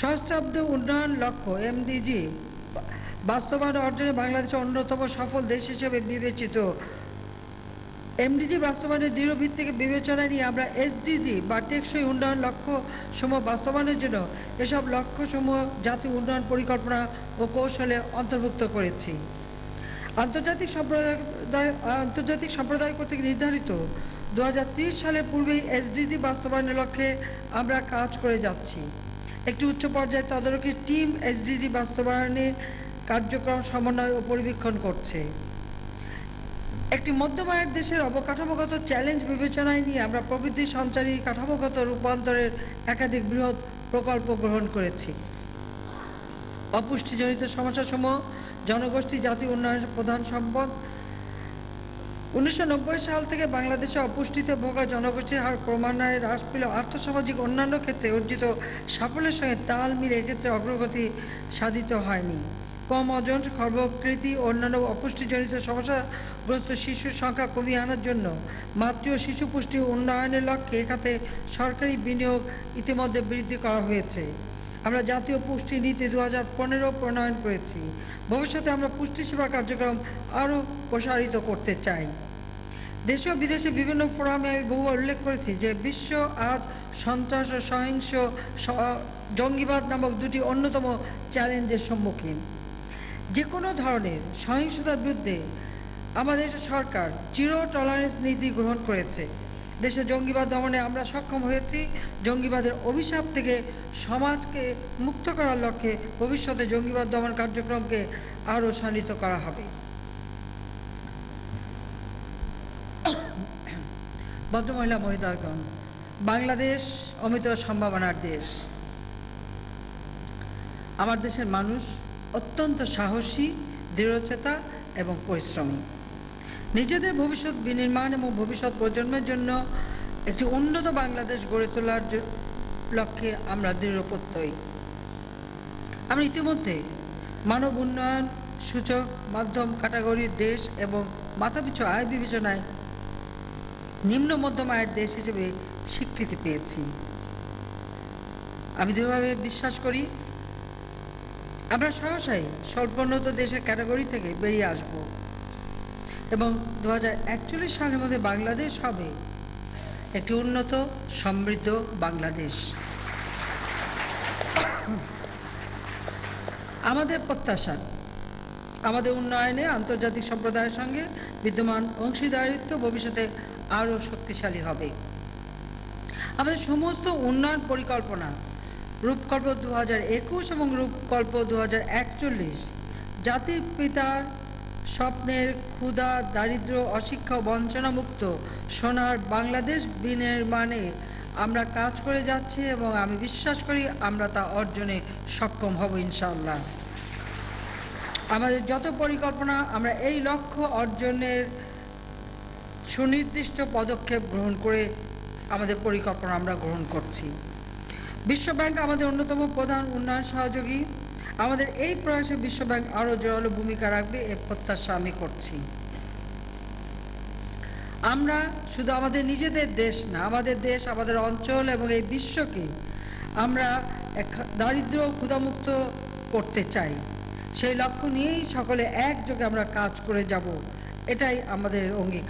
সহস্রাব্দ উন্নয়ন লক্ষ্য, এমডিজি, বাস্তবায়ন অর্জনে বাংলাদেশের অন্যতম সফল দেশ হিসেবে বিবেচিত। এমডিজি বাস্তবায়নের দৃঢ় ভিত্তিকে বিবেচনা নিয়ে আমরা এসডিজি বা টেকসই উন্নয়ন লক্ষ্য সমূহ বাস্তবায়নের জন্য এসব লক্ষ্যসমূহ জাতীয় উন্নয়ন পরিকল্পনা ও কৌশলে অন্তর্ভুক্ত করেছি। আন্তর্জাতিক সম্প্রদায় আন্তর্জাতিক সম্প্রদায় কর্তৃক নির্ধারিত দু হাজার ত্রিশ সালের পূর্বেই এসডিজি বাস্তবায়নের লক্ষ্যে আমরা কাজ করে যাচ্ছি। একটি উচ্চ পর্যায়ে তদারকি টিম এসডিজি বাস্তবায়নে কার্যক্রম সমন্বয় ও পরিবীক্ষণ করছে। একটি মধ্যম আয়ের দেশের অবকাঠামোগত চ্যালেঞ্জ বিবেচনায় নিয়ে আমরা প্রবৃদ্ধি সঞ্চারী কাঠামোগত রূপান্তরের একাধিক বৃহৎ প্রকল্প গ্রহণ করেছি। অপুষ্টিজনিত সমস্যাসমূহ, জনগোষ্ঠী জাতীয় উন্নয়নের প্রধান সম্পদ উনিশশো নব্বই সাল থেকে বাংলাদেশে অপুষ্টিতে ভোগা জনগোষ্ঠীর হার ক্রমান্বয়ে হ্রাস পেলেও আর্থসামাজিক অন্যান্য ক্ষেত্রে অর্জিত সাফল্যের সঙ্গে তাল মিলে এক্ষেত্রে অগ্রগতি সাধিত হয়নি। কম ওজন, খর্বকৃতি, অন্যান্য অপুষ্টিজনিত সমস্যাগ্রস্ত শিশুর সংখ্যা কমিয়ে আনার জন্য মাতৃ ও শিশু পুষ্টি উন্নয়নের লক্ষ্যে এখাতে সরকারি বিনিয়োগ ইতিমধ্যে বৃদ্ধি করা হয়েছে। আমরা জাতীয় পুষ্টি নীতি দু হাজার পনেরো প্রণয়ন করেছি। ভবিষ্যতে আমরা পুষ্টি সেবা কার্যক্রম আরও প্রসারিত করতে চাই। দেশে ও বিদেশে বিভিন্ন ফোরামে আমি বহুবার উল্লেখ করেছি যে বিশ্ব আজ সন্ত্রাস ও সহিংস জঙ্গিবাদ নামক দুটি অন্যতম চ্যালেঞ্জের সম্মুখীন। যে কোনো ধরনের সহিংসতার বিরুদ্ধে আমাদের সরকার জিরো টলারেন্স নীতি গ্রহণ করেছে। দেশে জঙ্গিবাদ দমনে আমরা সক্ষম হয়েছি। জঙ্গিবাদের অভিশাপ থেকে সমাজকে মুক্ত করার লক্ষ্যে ভবিষ্যতে জঙ্গিবাদ দমন কার্যক্রমকে আরও শানিত করা হবে। ভদ্রমহিলা মহিলাগণ, বাংলাদেশ অমিত সম্ভাবনার দেশ। আমার দেশের মানুষ অত্যন্ত সাহসী, দৃঢ়চেতা এবং পরিশ্রমী। নিজেদের ভবিষ্যৎ বিনির্মাণ এবং ভবিষ্যৎ প্রজন্মের জন্য একটি উন্নত বাংলাদেশ গড়ে তোলার লক্ষ্যে আমরা দৃঢ়প্রত্যয়ী। আমরা ইতিমধ্যে মানব উন্নয়ন সূচক মাধ্যম ক্যাটাগরির দেশ এবং মাথাপিছু আয় বিবেচনায় নিম্ন মধ্যম আয়ের দেশ হিসেবে স্বীকৃতি পেয়েছি। আমি দৃঢ়ভাবে বিশ্বাস করি, আমরা সহসাই স্বল্পোন্নত দেশের ক্যাটাগরি থেকে বেরিয়ে আসব। এবং দু হাজার একচল্লিশ সালের মধ্যে বাংলাদেশ হবে একটি উন্নত, সমৃদ্ধ বাংলাদেশ। আমাদের প্রত্যাশা, আমাদের উন্নয়নে আন্তর্জাতিক সম্প্রদায়ের সঙ্গে বিদ্যমান অংশীদারিত্ব ভবিষ্যতে আরও শক্তিশালী হবে। আমাদের সমস্ত উন্নয়ন পরিকল্পনা রূপকল্প দু হাজার একুশ এবং রূপকল্প দু হাজার একচল্লিশ জাতির পিতার স্বপ্নের ক্ষুধা, দারিদ্র্য, অশিক্ষা, বঞ্চনামুক্ত সোনার বাংলাদেশ বিনির্মাণে আমরা কাজ করে যাচ্ছি এবং আমি বিশ্বাস করি আমরা তা অর্জনে সক্ষম হব ইনশাআল্লাহ। আমাদের যত পরিকল্পনা, আমরা এই লক্ষ্য অর্জনের সুনির্দিষ্ট পদক্ষেপ গ্রহণ করে আমাদের পরিকল্পনা আমরা গ্রহণ করছি। বিশ্বব্যাংক আমাদের অন্যতম প্রধান উন্নয়ন সহযোগী। আমাদের এই প্রয়াসে বিশ্বব্যাংক আরও জোরালো ভূমিকা রাখবে এ প্রত্যাশা আমি করছি। আমরা শুধু আমাদের নিজেদের দেশ না, আমাদের দেশ, আমাদের অঞ্চল এবং এই বিশ্বকে আমরা দারিদ্র ক্ষুধামুক্ত করতে চাই। সেই লক্ষ্য নিয়েই সকলে একযোগে আমরা কাজ করে যাব, এটাই আমাদের অঙ্গীকার।